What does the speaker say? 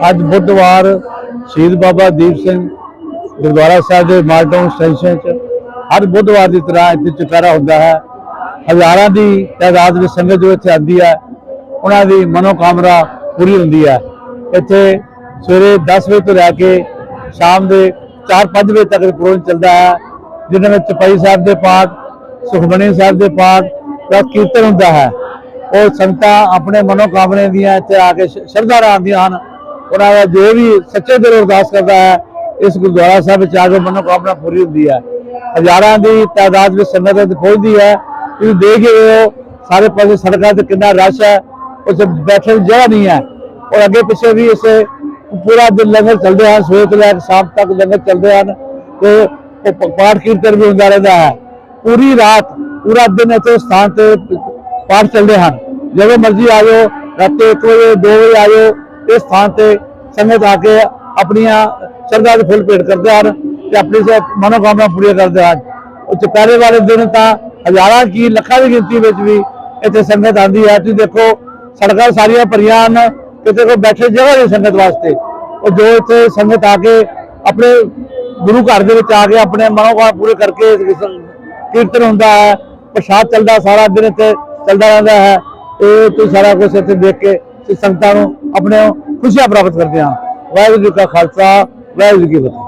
ਅੱਜ ਬੁੱਧਵਾਰ ਸ਼ਹੀਦ ਬਾਬਾ ਦੀਪ ਸਿੰਘ ਗੁਰਦੁਆਰਾ ਸਾਹਿਬ ਦੇ ਮਾਲਟਾਊਨ ਸਟੇਸ਼ਨ 'ਚ ਹਰ ਬੁੱਧਵਾਰ ਦੀ ਤਰ੍ਹਾਂ ਇੱਥੇ ਚੁਪਹਿਰਾ ਹੁੰਦਾ ਹੈ। ਹਜ਼ਾਰਾਂ ਦੀ ਤਾਦਾਦ ਵਿੱਚ ਸੰਗਤ ਜੋ ਇੱਥੇ ਆਉਂਦੀ ਹੈ, ਉਹਨਾਂ ਦੀ ਮਨੋਕਾਮਨਾ ਪੂਰੀ ਹੁੰਦੀ ਹੈ। ਇੱਥੇ ਸਵੇਰੇ 10 ਵਜੇ ਤੋਂ ਲੈ ਕੇ ਸ਼ਾਮ ਦੇ 4-5 ਵਜੇ ਤੱਕ ਪ੍ਰੋਗਰਾਮ ਚੱਲਦਾ ਹੈ ਜਿਨ੍ਹਾਂ ਵਿੱਚ ਚਪਾਈ ਸਾਹਿਬ ਦੇ ਪਾਠ, ਸੁਖਮਨੀ ਸਾਹਿਬ ਦੇ ਪਾਠ ਦਾ ਕੀਰਤਨ ਹੁੰਦਾ ਹੈ। ਉਹ ਸੰਗਤਾਂ ਆਪਣੇ ਮਨੋਕਾਮਨੇ ਦੀਆਂ ਇੱਥੇ ਆ ਕੇ ਸ਼ਰਧਾ ਨਾਲ ਆਉਂਦੀਆਂ ਹਨ। ਉਹਨਾਂ ਦਾ ਜੋ ਵੀ ਸੱਚੇ ਦਿਲੋਂ ਅਰਦਾਸ ਕਰਦਾ ਹੈ, ਇਸ ਗੁਰਦੁਆਰਾ ਸਾਹਿਬ ਵਿੱਚ ਆ ਕੇ ਮਨੋਕਾਮਨਾ ਪੂਰੀ ਹੁੰਦੀ ਹੈ। ਹਜ਼ਾਰਾਂ ਦੀ ਤਾਦਾਦ ਵਿੱਚ ਸੰਗਤ ਇੱਥੇ ਪਹੁੰਚਦੀ ਹੈ। ਤੁਸੀਂ ਦੇਖ ਰਹੇ ਹੋ, ਸਾਰੇ ਪਾਸੇ ਸੜਕਾਂ ਤੇ ਕਿੰਨਾ ਰਸ਼ ਹੈ। ਉਸ ਬੈਠਣ ਦੀ ਜਗ੍ਹਾ ਨਹੀਂ ਹੈ। ਔਰ ਅੱਗੇ ਪਿੱਛੇ ਵੀ ਇਸ ਪੂਰਾ ਦਿਨ ਲੰਗਰ ਚੱਲਦੇ ਹਨ, ਸਵੇਰ ਤੋਂ ਲੈ ਕੇ ਸ਼ਾਮ ਤੱਕ ਲੰਗਰ ਚੱਲਦੇ ਹਨ ਤੇ ਉਹ ਪਾਠ ਕੀਰਤਨ ਵੀ ਹੁੰਦਾ ਰਹਿੰਦਾ ਹੈ। ਪੂਰੀ ਰਾਤ, ਪੂਰਾ ਦਿਨ ਇੱਥੇ ਸਥਾਨ ਤੇ ਪਾਠ ਚੱਲਦੇ ਹਨ। ਜਦੋਂ ਮਰਜ਼ੀ ਆ ਜਾਓ, ਰਾਤੀ 1 ਵਜੇ 2 ਵਜੇ ਆ ਜਾਓ ਇਸ ਸਥਾਨ ਤੇ ਸੰਗਤ ਆ ਕੇ ਆਪਣੀਆਂ ਸ਼ਰਧਾ ਦੇ ਫੁੱਲ ਭੇਟ ਕਰਦੇ ਹਨ ਤੇ ਆਪਣੀ ਮਨੋਕਾਮਨਾ ਪੂਰੀਆਂ ਕਰਦੇ ਹਨ। ਉਹ ਚੁਪਹਿਰੇ ਵਾਲੇ ਦਿਨ ਤਾਂ ਹਜ਼ਾਰਾਂ ਕੀ ਲੱਖਾਂ ਦੀ ਗਿਣਤੀ ਵਿੱਚ ਵੀ ਇੱਥੇ ਸੰਗਤ ਆਉਂਦੀ ਹੈ। ਤੁਸੀਂ ਦੇਖੋ, ਸੜਕਾਂ ਸਾਰੀਆਂ ਭਰੀਆਂ ਹਨ। ਕਿਤੇ ਕੋਈ ਬੈਠੇ ਜਗ੍ਹਾ ਨਹੀਂ ਸੰਗਤ ਵਾਸਤੇ। ਉਹ ਜੋ ਇੱਥੇ ਸੰਗਤ ਆ ਕੇ ਆਪਣੇ ਗੁਰੂ ਘਰ ਦੇ ਵਿੱਚ ਆ ਕੇ ਆਪਣੇ ਮਨੋਕਾਮ ਪੂਰੇ ਕਰਕੇ ਇਸ ਕੀਰਤਨ ਹੁੰਦਾ ਹੈ, ਪ੍ਰਸ਼ਾਦ ਚੱਲਦਾ, ਸਾਰਾ ਦਿਨ ਇੱਥੇ ਚੱਲਦਾ ਰਹਿੰਦਾ ਹੈ। ਇਹ ਤੁਸੀਂ ਸਾਰਾ ਕੁਝ ਇੱਥੇ ਦੇਖ ਕੇ ਸੰਗਤਾਂ ਨੂੰ ਆਪਣੇ ਖੁਸ਼ੀਆਂ ਪ੍ਰਾਪਤ ਕਰਦੇ ਹਾਂ। ਵਾਹਿਗੁਰੂ ਜੀ ਕਾ ਖਾਲਸਾ ਵਾਹਿਗੁਰੂ ਜੀ ਕੀ ਫਤਿਹ।